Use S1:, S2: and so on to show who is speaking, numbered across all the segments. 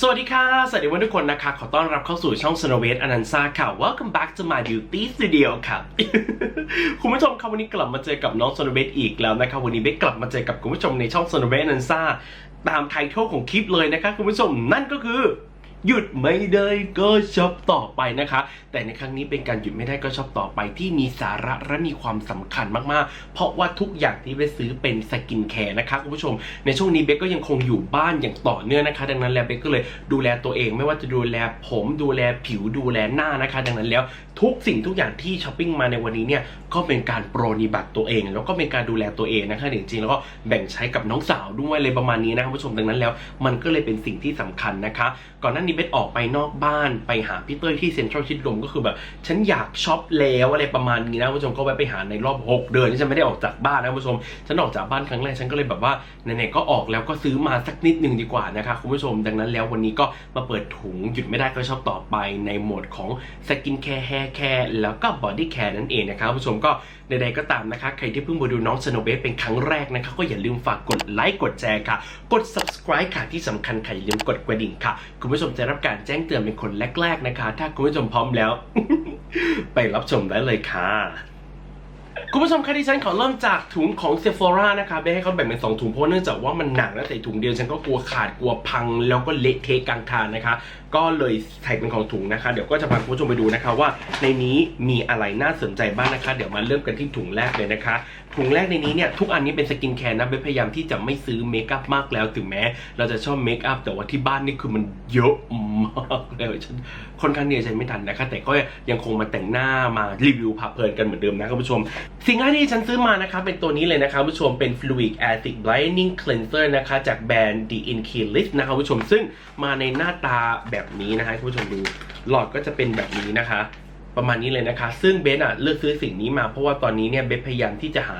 S1: สวัสดีค่ะ สวัสดีวันทุกคนนะคะ ขอต้อนรับเข้าสู่ช่อง s n o w a t อนันซาค่ะ Welcome back to my beauty studio ค่ะ คุณผู้ชมครับวันนี้กลับมาเจอกับน้อง s n o w a t อีกแล้วนะคะ วันนี้เบกกลับมาเจอกับคุณผู้ชมในช่อง s n o w a t อนันซาตามไททอลของคลิปเลยนะคะคุณผู้ชมนั่นก็คือ หยุดไม่ได้ก็ช็อบต่อไปนะคะ แต่ในครั้งนี้เป็นการหยุดไม่ได้ก็ช็อบต่อไปที่มีสาระและมีความสำคัญมากๆ เพราะว่าทุกอย่างที่เบสซื้อเป็นสกินแคร์นะคะคุณผู้ชม ในช่วงนี้เบสก็ยังคงอยู่บ้านอย่างต่อเนื่องนะคะ ดังนั้นแล้วเบสก็เลยดูแลตัวเอง ไม่ว่าจะดูแลผมดูแลผิวดูแลหน้านะคะ ดังนั้นแล้วทุกสิ่งทุกอย่างที่ช้อปปิ้งมาในวันนี้เนี่ยก็เป็นการโปรนิบัติตัวเอง แล้วก็เป็นการดูแลตัวเองนะคะจริงๆแล้วก็แบ่งใช้กับน้องสาวด้วยเลยประมาณนี้นะครับผู้ชมดังนั้นแล้ว มันก็เลยเป็นสิ่งที่สำคัญนะคะ ก่อนหน้านี้เบสออกไปนอกบ้านไปหาพี่เต้ยที่เซ็นทรัลชิดลมก็คือแบบ ฉันอยากช็อปแล้วอะไรประมาณนี้นะผู้ชมก็แวะไปหาในรอบ 6 เดือนที่ฉันไม่ได้ออกจากบ้านนะผู้ชม ฉันออกจากบ้านครั้งแรกฉันก็เลยแบบว่าไหนๆก็ออกแล้วก็ซื้อมาสักนิดหนึ่งดีกว่านะคะคุณผู้ชมดังนั้นแล้ววันนี้ก็มาเปิดถุงหยุดไม่ได้ก็ชอบต่อไปในโหมดของสกินแคร์แฮร์แคร์แล้วก็บอดี้แคร์นั่นเองนะครับผู้ชมก็ใดๆก็ตามนะคะ ใครที่เพิ่งมาดูน้องสโนเบสเป็นครั้งแรกนะคะก็อย่าลืมฝากกดไลค์กดแชร์ค่ะ กด subscribe ค่ะที่สำคัญค่ะอย่าลืมกดกระดิ่งค่ะ คุณผู้ชมจะะรับการแจ้งเตือนเป็นคนแรกๆนะคะ ถ้าคุณผู้ชมพร้อมแล้ว ไปรับชมได้เลยค่ะ คุณผู้ชมคะที่ฉันขอเริ่มจากถุงของ Sephora นะคะเบสให้เขาแบ่งเป็นสองถุงเพราะเนื่องจากว่ามันหนักและใส่ถุงเดียวฉันก็กลัวขาดกลัวพังแล้วก็เละเทะกลางทางนะคะ ก็เลยใส่เป็นของถุงนะคะ เดี๋ยวก็จะพาคุณผู้ชมไปดูนะคะว่า ในนี้มีอะไรน่าสนใจบ้างนะคะ เดี๋ยวมาเริ่มกันที่ถุงแรกเลยนะคะถุงแรกในนี้เนี่ยทุกอันนี้เป็นสกินแคร์นะเบพยายามที่จะไม่ซื้อเมคอัพมากแล้วถึงแม้ เราจะชอบเมคอัพแต่ว่าที่บ้านนี่คือมันเยอะมากเลยฉันค่อนข้างเนี่ยใช้ไม่ทันนะคะ แต่ก็ยังคงมาแต่งหน้ามารีวิวพาเพลินกันเหมือนเดิมนะคุณผู้ชมสิ่งแรกที่ฉันซื้อมานะคะเป็นตัวนี้เลยนะคะผู้ชมเป็น Fluid Acid Brightening Cleanser นะคะจากแบรนด์ The In k i l i s t นะคะผู้ชมซึ่งมาในหน้าตาแบบนี้นะครับผู้ชมดูหลอดก็จะเป็นแบบนี้นะคะ ประมาณนี้เลยนะคะ ซึ่งเบสอะเลือกซื้อสิ่งนี้มาเพราะว่าตอนนี้เนี่ยเบสพยายามที่จะหา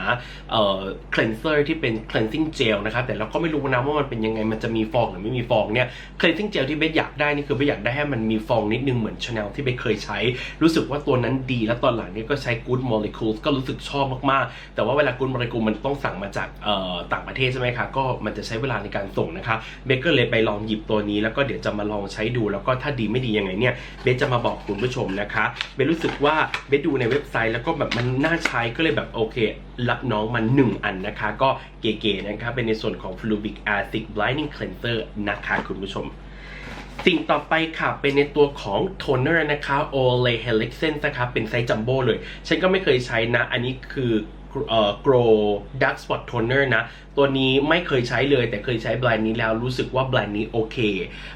S1: เอ่อ cleanser ที่เป็น cleansing gel นะคะแต่เราก็ไม่รู้นะว่ามันเป็นยังไงมันจะมีฟองหรือไม่มีฟองเนี่ย cleansing gel ที่เบสอยากได้นี่คือเบสอยากได้ให้มันมีฟองนิดนึงเหมือน Chanel ที่เบสเคยใช้ รู้สึกว่าตัวนั้นดีแล้วตอนหลังเนี่ยก็ใช้ Good Molecules ก็รู้สึกชอบมากๆ แต่ว่าเวลา Good molecule มันต้องสั่งมาจากเอ่อต่างประเทศใช่ไหมคะก็มันจะใช้เวลาในการส่งนะคะเบสก็เลยไปลองหยิบตัวนี้แล้วก็เดี๋ยวจะมาลองใช้ดู แล้วก็ถ้าดีไม่ดียังไงเนี่ยเบสจะมาบอกคุณผู้ชมนะคะเบสรู้สึกว่าเบสดูในเว็บไซต์แล้วก็แบบมันน่าใช้ก็เลยแบบโอเค รับน้องมาหนึ่งอันนะคะ ก็เก๋ๆนะคะเป็นในส่วนของ Fluvic Acid Blinding Cleanser นะคะคุณผู้ชมสิ่งต่อไปค่ะ เป็นในตัวของโทนเนอร์นะคะ Olay Helixen นะคะเป็นไซส์จัมโบ้เลย ฉันก็ไม่เคยใช้นะ อันนี้คือเอ่อ Grow Dark Spot Toner นะตัวนี้ไม่เคยใช้เลยแต่เคยใช้แบรนด์นี้แล้วรู้สึกว่าแบรนด์นี้โอเค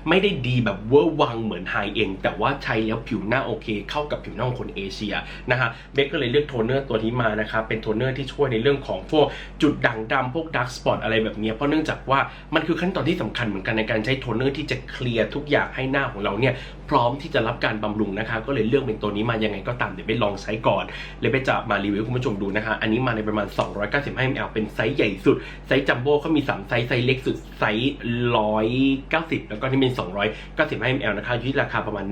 S1: ไม่ได้ดีแบบเวอร์วังเหมือนไฮเอ็นแต่ว่าใช้แล้วผิวหน้าโอเค เข้ากับผิวหน้าของคนเอเชียนะคะเบคก็เลยเลือกโทนเนอร์ตัวนี้มานะคะเป็นโทนเนอร์ที่ช่วยในเรื่องของพวกจุดด่างดำพวกดาร์กสปอตอะไรแบบนี้เพราะเนื่องจากว่ามันคือขั้นตอนที่สำคัญเหมือนกันในการใช้โทนเนอร์ที่จะเคลียร์ทุกอย่างให้หน้าของเราเนี่ยพร้อมที่จะรับการบำรุงนะคะก็เลยเลือกเป็นตัวนี้มายังไงก็ตามเดี๋ยวไปลองใช้ก่อนเลยไปจะมารีวิวให้คุณผู้ชมดูนะคะอันนี้มาในประมาณ 295 ml เป็นไซส์ใหญ่สุดไซส์จัมโบ้เขามี 3 ไซส์ ไซส์เล็กสุด ไซส์ 190 แล้วก็นี่เป็น 295 ml นะคะอยู่ที่ราคาประมาณ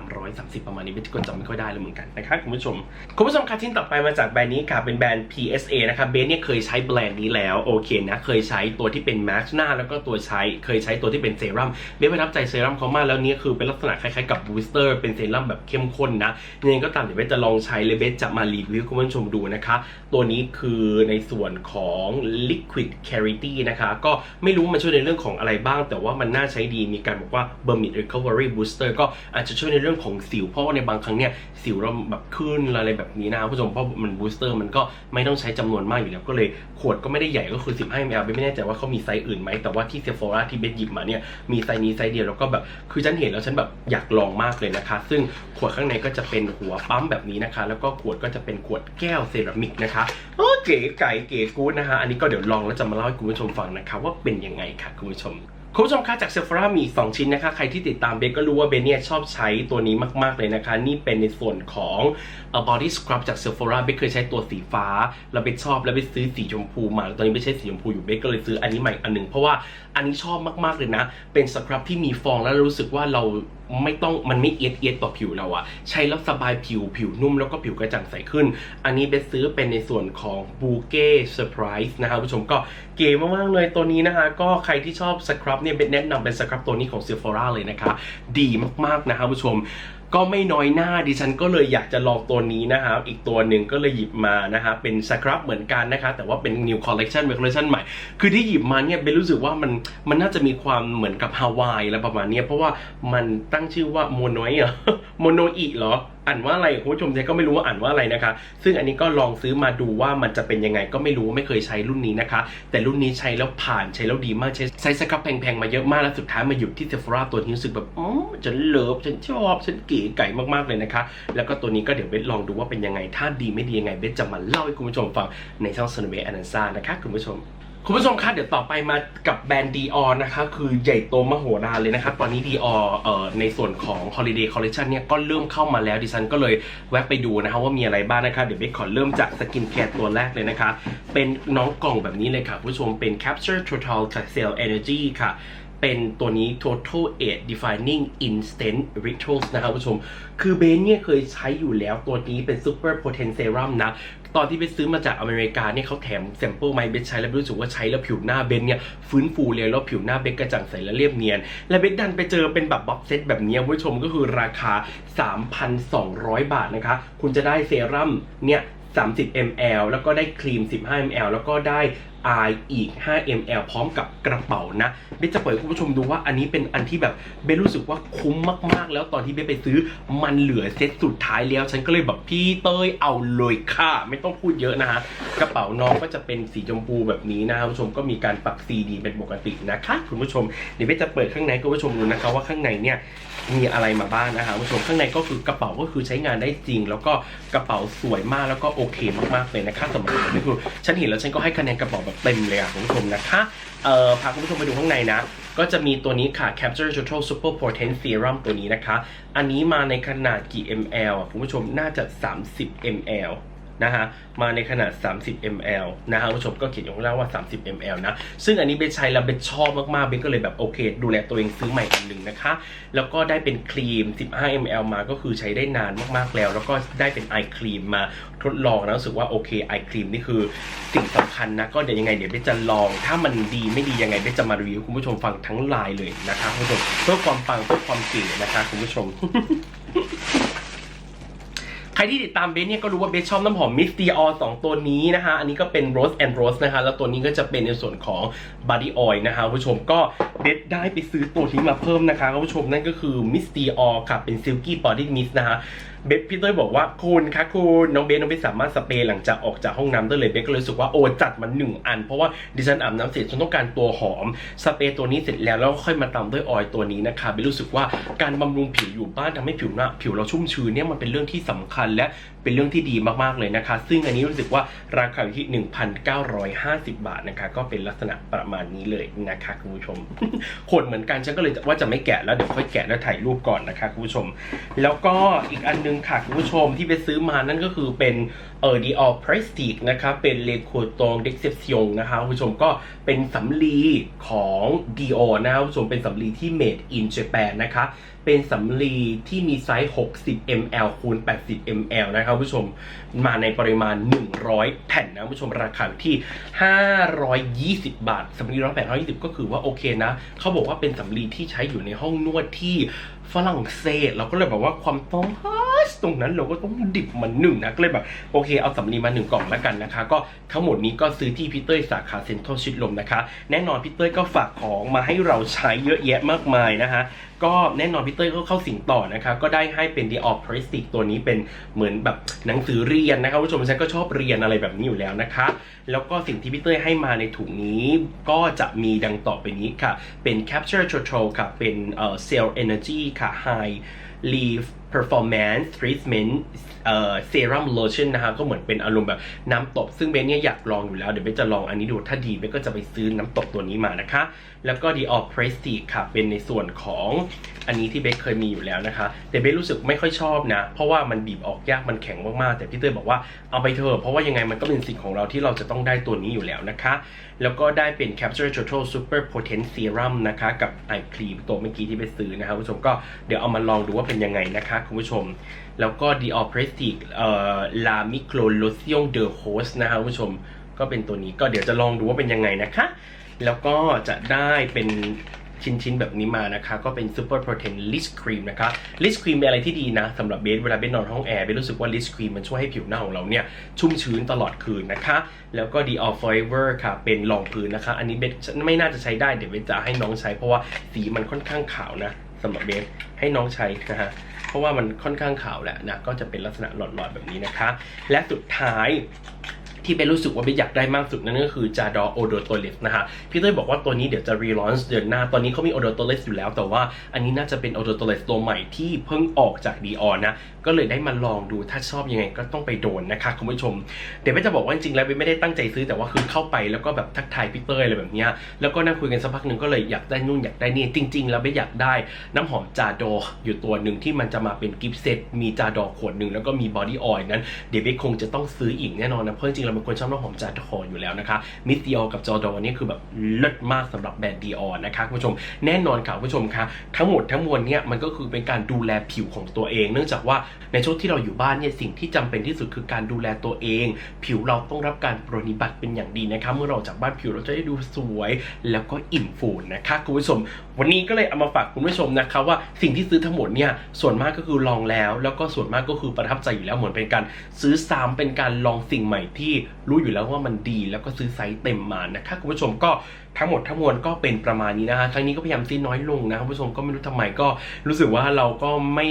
S1: 1,330 ประมาณนี้ไม่ก็จำไม่ค่อยได้เลยเหมือนกันนะคะคุณผู้ชม คุณผู้ชมคะชิ้นต่อไปมาจากแบรนด์นี้ค่ะ เป็นแบรนด์ PSA นะคะเบสเนี่ยเคยใช้แบรนด์นี้แล้วโอเคนะ เคยใช้ตัวที่เป็นมาสหน้า แล้วก็ตัวใช้เคยใช้ตัวที่เป็นเซรั่มเบสประทับใจเซรั่มเขามากแล้วเนี่ยคือเป็นลักษณะคล้ายๆกับบูสเตอร์เป็นเซรั่มแบบเข้มข้นนะยังไงก็ตามเดี๋ยวเบสจะลองใช้เลยเบสจะมารีวิวคุณผู้ชมดูนะคะ ตัวนี้คือในส่วนของ liquid clarity นะคะ ก็ไม่รู้มันช่วยในเรื่องของอะไรบ้าง แต่ว่ามันน่าใช้ดีมีการบอกว่า Bermid recovery booster ก็อาจจะช่วยในเรื่องของสิว เพราะว่าในบางครั้งเนี่ยสิวเราแบบขึ้นอะไรแบบนี้นะคุณผู้ชมเพราะมัน booster มันก็ไม่ต้องใช้จำนวนมากอยู่แล้ว ก็เลยขวดก็ไม่ได้ใหญ่ก็คือ 15 ml ไม่แน่ใจว่าเขามีไซส์อื่นไหมแต่ว่าที่ Sephora ที่เบสหยิบมาเนี่ยมีไซส์นี้ไซส์เดียวแล้วก็แบบคือฉันเห็นแล้วฉันแบบอยากลองมากเลยนะคะ ซึ่งขวดข้างในก็จะเป็นหัวปั๊มแบบนี้นะคะ แล้วก็ขวดก็จะเป็นขวดแก้วเซรามิกนะคะโอเก๋ไก่เก๋กู๊ดนะคะอันนี้ก็เดี๋ยวลองแล้วจะมาเล่าให้คุณผู้ชมฟังนะคะว่าเป็นยังไงค่ะคุณผู้ชม คุณผู้ชมคะจากเซฟรามีอีก2ชิ้นนะคะ ใครที่ติดตามเบสก็รู้ว่าเบสเนี่ยชอบใช้ตัวนี้มาก ๆ เลยนะคะ นี่เป็นในส่วนของ body scrub จากเซฟราเบสเคยใช้ตัวสีฟ้า แล้วเบสชอบแล้วเบสซื้อสีชมพูมา ตอนนี้เบสใช้สีชมพูอยู่เบสก็เลยซื้ออันนี้ใหม่อันหนึ่งเพราะว่าอันนี้ชอบมาก ๆ เลยนะ เป็นสครับที่มีฟองแล้วรู้สึกว่าเราไม่ต้องมันไม่เอียดเอียดต่อผิวเราอะใช้แล้วสบายผิวผิวนุ่มแล้วก็ผิวกระจ่างใสขึ้น อันนี้เบสซื้อเป็นในส่วนของบูเก้เซอร์ไพรส์นะครับผู้ชมก็เก๋มากๆเลยตัวนี้นะคะ ก็ใครที่ชอบสครับเนี่ยเบนแนะนำเป็นสครับตัวนี้ของ Sephora เลยนะคะ ดีมากๆนะครับผู้ชมก็ไม่น้อยหน้าดิฉันก็เลยอยากจะลองตัวนี้นะครับอีกตัวหนึ่งก็เลยหยิบมานะฮะเป็นสครับเหมือนกันนะคะแต่ว่าเป็น new collection เป็น collection ใหม่ คือที่หยิบมาเนี่ยเบนรู้สึกว่ามันมันน่าจะมีความเหมือนกับฮาวายอะไรประมาณนี้เพราะว่ามันตั้งชื่อว่าโมโนเหรอโมโนอิเหรอ อ่านว่าอะไรคุณผู้ชมเจก็ไม่รู้ว่าอ่านว่าอะไรนะคะ ซึ่งอันนี้ก็ลองซื้อมาดูว่ามันจะเป็นยังไงก็ไม่รู้ไม่เคยใช้รุ่นนี้นะคะ แต่รุ่นนี้ใช้แล้วผ่านใช้แล้วดีมากใช้ใช้สครับแพงๆมาเยอะมากแล้วสุดท้ายมาหยุดที่เซฟราตัวนี้รู้สึกแบบอ๋อฉันเลิฟฉันชอบฉันเก๋ไก่มากๆเลยนะคะ แล้วก็ตัวนี้ก็เดี๋ยวเบสลองดูว่าเป็นยังไงถ้าดีไม่ดียังไงเบสจะมาเล่าให้คุณผู้ชมฟังในช่อง s นเวอนันซ่านะคะคุณผู้ชม คุณผู้ชมคะเดี๋ยวต่อไปมากับแบรนด์ดีออนะคะ คือใหญ่โตมโหฬารเลยนะครับ ตอนนี้ดีออเอ่อในส่วนของ Holiday Collection เนี่ยก็เริ่มเข้ามาแล้วดิฉันก็เลยแวะไปดูนะคะว่ามีอะไรบ้างนะคะ เดี๋ยวเบสขอเริ่มจากสกินแคร์ตัวแรกเลยนะคะ เป็นน้องกล่องแบบนี้เลยค่ะ ผู้ชมเป็น Capture Total Cell Energy ค่ะ เป็นตัวนี้ Total Age Defining Instant Rituals นะครับคุณผู้ชม คือเบนเนี่ยเคยใช้อยู่แล้วตัวนี้เป็น Super Potent Serum นะ ตอนที่ไปซื้อมาจากอเมริกาเนี่ยเขาแถมแซมเปิลมาให้เบนใช้แล้วรู้สึกว่าใช้แล้วผิวหน้าเบนเนี่ยฟื้นฟูเลยแล้วผิวหน้าเบนกระจ่างใสและเรียบเนียน และเบนดันไปเจอเป็นแบบบ็อกเซตแบบนี้คุณผู้ชมก็คือราคา 3,200 บาทนะคะ คุณจะได้เซรั่มเนี่ย 30 ml แล้วก็ได้ครีม 15 ml แล้วก็ได้อายอีก 5 ml พร้อมกับกระเป๋านะเบนจะเปิดคุณผู้ชมดูว่าอันนี้เป็นอันที่แบบเบนรู้สึกว่าคุ้มมากๆ แล้วตอนที่เบนไปซื้อมันเหลือเซตสุดท้ายแล้ว ฉันก็เลยแบบพี่เต้ยเอาเลยค่ะ ไม่ต้องพูดเยอะนะฮะ กระเป๋าน้องก็จะเป็นสีชมพูแบบนี้นะคุณผู้ชมก็มีการปักซีดีเป็นปกตินะคะคุณผู้ชมเดี๋ยวเบนจะเปิดข้างในคุณผู้ชมดูนะคะว่าข้างในเนี่ยมีอะไรมาบ้างนะคะคุณผู้ชมข้างในก็คือกระเป๋าก็คือใช้งานได้จริง แล้วก็กระเป๋าสวยมากแล้วก็โอเคมากๆเลยนะคะสำหรับผมนี่คือฉันเห็นแล้วฉันก็ให้คะแนนกระเป๋าแบบเต็มเลยอะคุณผู้ชมนะคะเอ่อพาคุณผู้ชมไปดูข้างในนะ ก็จะมีตัวนี้ค่ะ Capture Total Super Potent Serum ตัวนี้นะคะ อันนี้มาในขนาดกี่ ml อะคุณผู้ชมน่าจะ 30 ml นะฮะมาในขนาด 30 ml นะฮะคุณผู้ชมก็เขียนอยู่ข้างล่างว่า 30 ml นะ ซึ่งอันนี้เบนใช้แล้วเบนชอบมากๆเบนก็เลยแบบโอเค ดูแลตัวเองซื้อใหม่อันหนึ่งนะคะ แล้วก็ได้เป็นครีม 15 ml มาก็คือใช้ได้นานมากๆแล้ว แล้วก็ได้เป็นไอครีมมาทดลองแล้วรู้สึกว่าโอเคไอครีมนี่คือสิ่งสำคัญนะ ก็เดี๋ยวยังไงเดี๋ยวเบนจะลอง ถ้ามันดีไม่ดียังไงเบนจะมารีวิวคุณผู้ชมฟังทั้งไลน์เลยนะคะคุณผู้ชมเพื่อความปังเพื่อความเก๋นะคะคุณผู้ชม ใครที่ติดตามเบสเนี่ยก็รู้ว่าเบสชอบน้ำหอมมิสตีออสองตัวนี้นะคะ อันนี้ก็เป็น Rose and Rose นะคะ แล้วตัวนี้ก็จะเป็นในส่วนของ Body Oil นะคะคุณผู้ชมก็เบสได้ไปซื้อตัวนี้มาเพิ่มนะคะคุณผู้ชมนั่นก็คือ Misty ออลค่ะเป็น Silky Body Mist นะคะ เบสพี่เต้ยบอกว่าคุณคะคุณน้องเบสน้องเบสสามารถสเปรย์หลังจากออกจากห้องน้ำได้เลยเบสก็เลยรู้สึกว่าโอ้จัดมันหนึ่งอัน เพราะว่าดิฉันอาบน้ำเสร็จฉันต้องการตัวหอมสเปรย์ตัวนี้เสร็จแล้วแล้วค่อยมาตามด้วยออยล์ตัวนี้นะคะเบสรู้สึกว่าการบำรุงผิวอยู่บ้านทำให้ผิวหน้าผิวเราชุ่มชื้นเนี่ยมันเป็นเรื่องที่สำคัญและเป็นเรื่องที่ดีมากๆเลยนะคะ ซึ่งอันนี้รู้สึกว่าราคาอยู่ที่ 1,950 บาทนะคะ ก็เป็นลักษณะประมาณนี้เลยนะคะคุณผู้ชมขนเหมือนกันฉันก็เลยว่าจะไม่แกะแล้วเดี๋ยวค่อยแกะแล้วถ่ายรูปก่อนนะคะคุณผู้ชม แล้วก็อีกอันนึงค่ะคุณผู้ชมที่ไปซื้อมานั่นก็คือเป็นเออ Dior Prestige นะคะเป็นเลโคตองเด็กเซปซิองนะคะคุณผู้ชมก็เป็นสำลีของ Dior นะคะคุณผู้ชมเป็นสำลีที่ made in Japan นะคะเป็นสำลีที่มีไซส์ 60 ml คูณ 80 ml นะครับคุณผู้ชมมาในปริมาณ 100 แผ่นนะคุณผู้ชมราคาที่ 520 บาทสำลีร้อยแผ่น120 ก็คือว่าโอเคนะ เขาบอกว่าเป็นสำลีที่ใช้อยู่ในห้องนวดที่ ฝรั่งเศสเราก็เลยแบบว่าความต้องตรงนั้นเราก็ต้องดิบมันหนึ่งนะก็เลยแบบโอเคเอาสำลีมาหนึ่งกล่องแล้วกันนะคะ ก็ทั้งหมดนี้ก็ซื้อที่พี่เต้ยสาขาเซ็นทรัลชิดลมนะคะ แน่นอนพี่เต้ยก็ฝากของมาให้เราใช้เยอะแยะมากมายนะคะก็แน่นอนพี่เต้ยก็เข้าสิงต่อนะคะ ก็ได้ให้เป็น The Op Prestige ตัวนี้เป็นเหมือนแบบหนังสือเรียนนะครับผู้ชมฉันก็ชอบเรียนอะไรแบบนี้อยู่แล้วนะคะ แล้วก็สิ่งที่พี่เต้ยให้มาในถุงนี้ก็จะมีดังต่อไปนี้ค่ะ เป็น Capture Total ค่ะ เป็นเอ่อ Cell Energy ค่ะ High Leaf Performance Treatment เอ่อ Serum Lotion นะคะก็เหมือนเป็นอารมณ์แบบน้ำตบ ซึ่งเบนเนี่ยอยากลองอยู่แล้ว เดี๋ยวเบนจะลองอันนี้ดูถ้าดีเบนก็จะไปซื้อน้ำตบตัวนี้มานะคะ แล้วก็ Dior Prestige ค่ะ เป็นในส่วนของอันนี้ที่เบนเคยมีอยู่แล้วนะคะ แต่เบนรู้สึกไม่ค่อยชอบนะ เพราะว่ามันบีบออกยากมันแข็งมากๆ แต่พี่เต้ยบอกว่าเอาไปเถอะเพราะว่ายังไงมันก็เป็นสิทธิ์ของเราที่เราจะต้องได้ตัวนี้อยู่แล้วนะคะ แล้วก็ได้เป็น Capture Total Super Potent Serum นะคะกับ Eye Cream ตัวเมื่อกี้ที่ไปซื้อนะคะคุณผู้ชมก็เดี๋ยวเอามาลองดูว่าเป็นยังไงนะคะคุณผู้ชม แล้วก็ Dior Prestige เอ่อ La Micro Lotion de Rose นะคะคุณผู้ชม ก็เป็นตัวนี้ก็เดี๋ยวจะลองดูว่าเป็นยังไงนะคะ แล้วก็จะได้เป็นชิ้นๆ แบบนี้มานะคะ ก็เป็น Super Protein List Cream นะคะ List Cream เป็นอะไรที่ดีนะสำหรับเบสเวลาเบสนอนห้องแอร์เบสรู้สึกว่า List Cream มันช่วยให้ผิวหน้าของเราเนี่ย ชุ่มชื้นตลอดคืนนะคะ แล้วก็ Dior Forever ค่ะ เป็นรองพื้นนะคะ อันนี้เบสไม่น่าจะใช้ได้ เดี๋ยวเบสจะให้น้องใช้เพราะว่าสีมันค่อนข้างขาวนะสำหรับเบสให้น้องใช้นะฮะ ราะว่ามันค่อนข้างขาวแหละนะก็จะเป็นลักษณะหลอดๆแบบนี้นะคะ และสุดท้าย ที่เป็นรู้สึกว่าเป็นอยากได้มากสุดนั่นก็คือจาดอโอโดโตเลสนะฮะพี่เต้ยบอกว่าตัวนี้เดี๋ยวจะรีลอนซ์เดือนหน้า ตอนนี้เขามีโอโดโตเลสอยู่แล้ว แต่ว่าอันนี้น่าจะเป็นโอโดโตเลสตัวใหม่ที่เพิ่งออกจากดีออนนะ ก็เลยได้มาลองดูถ้าชอบยังไงก็ต้องไปโดนนะคะคุณผู้ชม เดี๋ยวไม่จะบอกว่าจริงๆแล้วเบนไม่ได้ตั้งใจซื้อแต่ว่าคือเข้าไปแล้วก็แบบทักทายพี่เต้ยอะไรแบบนี้แล้วก็นั่งคุยกันสักพักหนึ่งก็เลยอยากได้นู่นอยากได้นี่จริง ๆ แล้วเบนอยากได้น้ำหอมจาดออยู่ตัวหนึ่งที่มันจะมาเป็นกิฟต์เซตมีจาดอขวดหนึ่งแล้วก็มีบอดี้ออยล์นั้นเดี๋ยวเบนคงจะต้องซื้ออีกแน่นอนนะเพราะจริงๆเราเป็นคนชอบน้ำหอมจาดออยู่แล้วนะคะมิสดิออกับจอดอนี่คือแบบเลิศมากสำหรับแบรนด์ดีออนะคะคุณผู้ชมแน่นอนค่ะคุณผู้ชมคะทั้งหมดทั้งมวลเนี่ยมันก็คือเป็นการดูแลผิวของตัวเอง เนื่องจากว่าในช่วงที่เราอยู่บ้านเนี่ยสิ่งที่จำเป็นที่สุดคือการดูแลตัวเอง ผิวเราต้องรับการปรนนิบัติเป็นอย่างดีนะคะเมื่อเราจากบ้านผิวเราจะได้ดูสวย แล้วก็อิ่มฟูนะคะคุณผู้ชม วันนี้ก็เลยเอามาฝากคุณผู้ชมนะคะว่าสิ่งที่ซื้อทั้งหมดเนี่ยส่วนมากก็คือลองแล้ว แล้วก็ส่วนมากก็คือประทับใจอยู่แล้วเหมือนเป็นการซื้อซ้ำเป็นการลองสิ่งใหม่ที่รู้อยู่แล้วว่ามันดีแล้วก็ซื้อไซส์เต็มมานะคะคุณผู้ชมก็ ทั้งหมดทั้งมวลก็เป็นประมาณนี้นะคะครั้งนี้ก็พยายามซื้อน้อยลงนะคุณผู้ชมก็ไม่รู้ทำไมก็รู้สึกว่าเราก็ไม่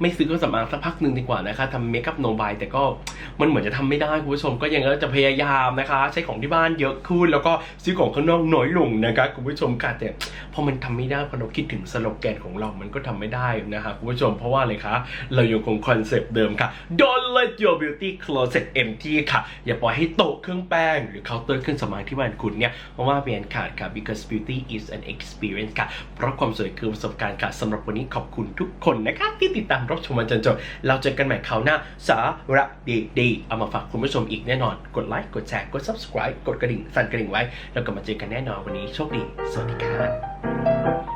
S1: ไม่ซื้อเครื่องสำอางสักพักหนึ่งดีกว่านะคะทำเมคอัพโนบายแต่ก็มันเหมือนจะทำไม่ได้คุณผู้ชมก็ยังจะพยายามนะคะ ใช้ของที่บ้านเยอะขึ้นแล้วก็ซื้อของข้างนอกน้อยลงนะคะคุณผู้ชมค่ะแต่พอมันทำไม่ได้พอเราคิดถึงสโลแกนของเรามันก็ทำไม่ได้นะครับคุณผู้ชมเพราะว่าอะไรคะเรายังคงคอนเซปต์เดิมค่ะ Don't let your beauty closet empty ค่ะ อย่าปล่อยให้โต๊ะเครื่องแป้งหรือเคาน์เตอร์เครื่องสำอางที่บ้านคุณเนี่ยเพราะว่าเปลี่ยนขาดค่ะ because beauty is an experience ค่ะ เพราะความสวยคือประสบการณ์ค่ะสำหรับวันนี้ขอบคุณทุกคนนะคะที่ติดตามรับชมมาจนจบ เราเจอกันใหม่คราวหน้าสาระดีๆเอามาฝากคุณผู้ชมอีกแน่นอน กดไลค์กดแชร์กด subscribe กดกระดิ่งสั่นกระดิ่งไว้ แล้วกลับมาเจอกันแน่นอนวันนี้โชคดี สวัสดีค่ะ